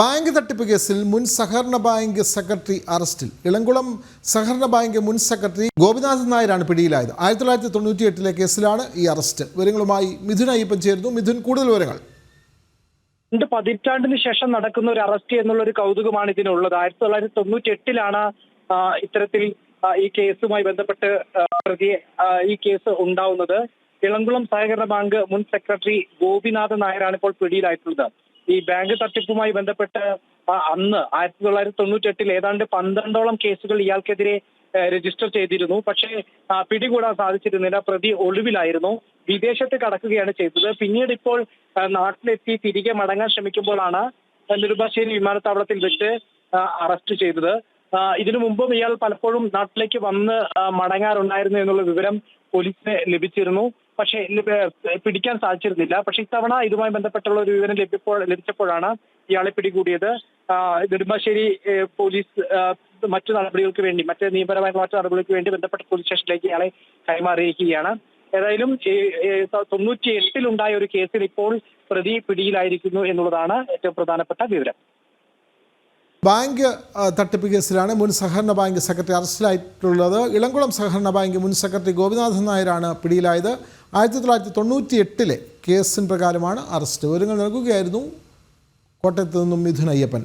Bank തട്ടിപ്പ് കേസിൽ മുൻ സഹകരണ ബാങ്ക് സെക്രട്ടറി അറസ്റ്റിൽ. ഇളംകുളം സഹകരണ ബാങ്ക് മുൻ സെക്രട്ടറി ഗോപിനാഥൻ നായരാണ് പിടിയിലായത്. ആയിരത്തി തൊള്ളായിരത്തി തൊണ്ണൂറ്റി എട്ടിലെ കേസിലാണ് ഈ അറസ്റ്റ്. വിവരങ്ങളുമായി മിഥുൻ അയ്യപ്പൻ ചേരുന്നു. മിഥുൻ കൂടുതൽ വിവരങ്ങൾ. രണ്ട് പതിറ്റാണ്ടിന് ശേഷം നടക്കുന്ന ഒരു അറസ്റ്റ് എന്നുള്ള ഒരു കൗതുകമാണ് ഇതിനുള്ളത്. ആയിരത്തി തൊള്ളായിരത്തി തൊണ്ണൂറ്റി എട്ടിലാണ് ഇത്തരത്തിൽ ഈ കേസുമായി ബന്ധപ്പെട്ട് പ്രതി ഈ കേസ് ഉണ്ടാവുന്നത്. ഇളംകുളം സഹകരണ ബാങ്ക് മുൻ സെക്രട്ടറി ഗോപിനാഥൻ നായരാണ് ഇപ്പോൾ പിടിയിലായിട്ടുള്ളത്. ഈ ബാങ്ക് തട്ടിപ്പുമായി ബന്ധപ്പെട്ട് അന്ന് ആയിരത്തി തൊള്ളായിരത്തി തൊണ്ണൂറ്റി ഏതാണ്ട് പന്ത്രണ്ടോളം കേസുകൾ ഇയാൾക്കെതിരെ രജിസ്റ്റർ ചെയ്തിരുന്നു. പക്ഷേ പിടികൂടാൻ സാധിച്ചിരുന്നില്ല. പ്രതി ഒളിവിലായിരുന്നു. വിദേശത്ത് കടക്കുകയാണ് ചെയ്തത്. പിന്നീട് ഇപ്പോൾ നാട്ടിലെത്തി തിരികെ മടങ്ങാൻ ശ്രമിക്കുമ്പോഴാണ് നെടുമ്പാശ്ശേരി വിമാനത്താവളത്തിൽ വെച്ച് അറസ്റ്റ് ചെയ്തത്. ഇതിനു മുമ്പും ഇയാൾ പലപ്പോഴും നാട്ടിലേക്ക് വന്ന് മടങ്ങാറുണ്ടായിരുന്നു എന്നുള്ള വിവരം പോലീസിന് ലഭിച്ചിരുന്നു. പക്ഷേ പിടിക്കാൻ സാധിച്ചിരുന്നില്ല. പക്ഷെ ഇത്തവണ ഇതുമായി ബന്ധപ്പെട്ടുള്ള ഒരു വിവരം ലഭ്യപ്പോൾ ലഭിച്ചപ്പോഴാണ് ഇയാളെ പിടികൂടിയത്. നെടുമ്പാശ്ശേരി പോലീസ് മറ്റു നടപടികൾക്ക് വേണ്ടി മറ്റ് നിയമപരമായ മറ്റു നടപടികൾക്ക് വേണ്ടി ബന്ധപ്പെട്ട പോലീസ് സ്റ്റേഷനിലേക്ക് ഇയാളെ കൈമാറിയിരിക്കുകയാണ്. ഏതായാലും തൊണ്ണൂറ്റി എട്ടിലുണ്ടായ ഒരു കേസിൽ ഇപ്പോൾ പ്രതി പിടിയിലായിരിക്കുന്നു എന്നുള്ളതാണ് ഏറ്റവും പ്രധാനപ്പെട്ട വിവരം. ബാങ്ക് തട്ടിപ്പ് കേസിലാണ് മുൻ സഹകരണ ബാങ്ക് സെക്രട്ടറി അറസ്റ്റിലായിട്ടുള്ളത്. ഇളംകുളം സഹകരണ ബാങ്ക് മുൻ സെക്രട്ടറി ഗോപിനാഥൻ നായരാണ് പിടിയിലായത്. ആയിരത്തി തൊള്ളായിരത്തി തൊണ്ണൂറ്റി എട്ടിലെ കേസിൻ പ്രകാരമാണ് അറസ്റ്റ്. വിവരങ്ങൾ നൽകുകയായിരുന്നു കോട്ടയത്ത് നിന്നും മിഥുൻ അയ്യപ്പൻ.